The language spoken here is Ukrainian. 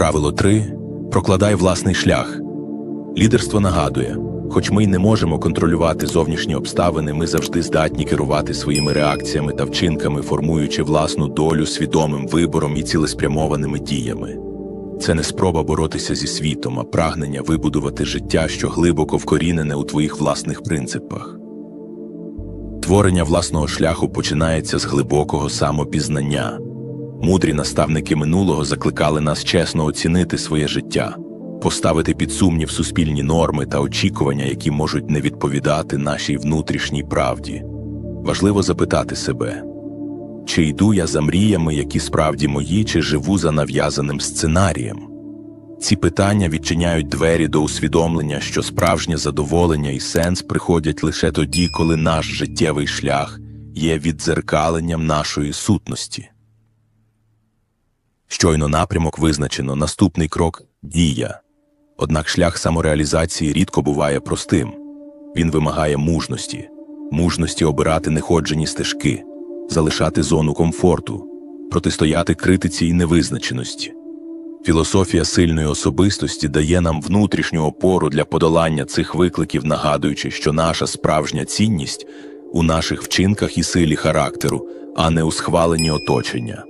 Правило 3. Прокладай власний шлях. Лідерство нагадує, хоч ми й не можемо контролювати зовнішні обставини, ми завжди здатні керувати своїми реакціями та вчинками, формуючи власну долю свідомим вибором і цілеспрямованими діями. Це не спроба боротися зі світом, а прагнення вибудувати життя, що глибоко вкорінене у твоїх власних принципах. Творення власного шляху починається з глибокого самопізнання. Мудрі наставники минулого закликали нас чесно оцінити своє життя, поставити під сумнів суспільні норми та очікування, які можуть не відповідати нашій внутрішній правді. Важливо запитати себе, чи йду я за мріями, які справді мої, чи живу за нав'язаним сценарієм. Ці питання відчиняють двері до усвідомлення, що справжнє задоволення і сенс приходять лише тоді, коли наш життєвий шлях є віддзеркаленням нашої сутності. Щойно напрямок визначено, наступний крок дія. Однак шлях самореалізації рідко буває простим. Він вимагає мужності, мужності обирати неходжені стежки, залишати зону комфорту, протистояти критиці і невизначеності. Філософія сильної особистості дає нам внутрішню опору для подолання цих викликів, нагадуючи, що наша справжня цінність у наших вчинках і силі характеру, а не у схваленні оточення.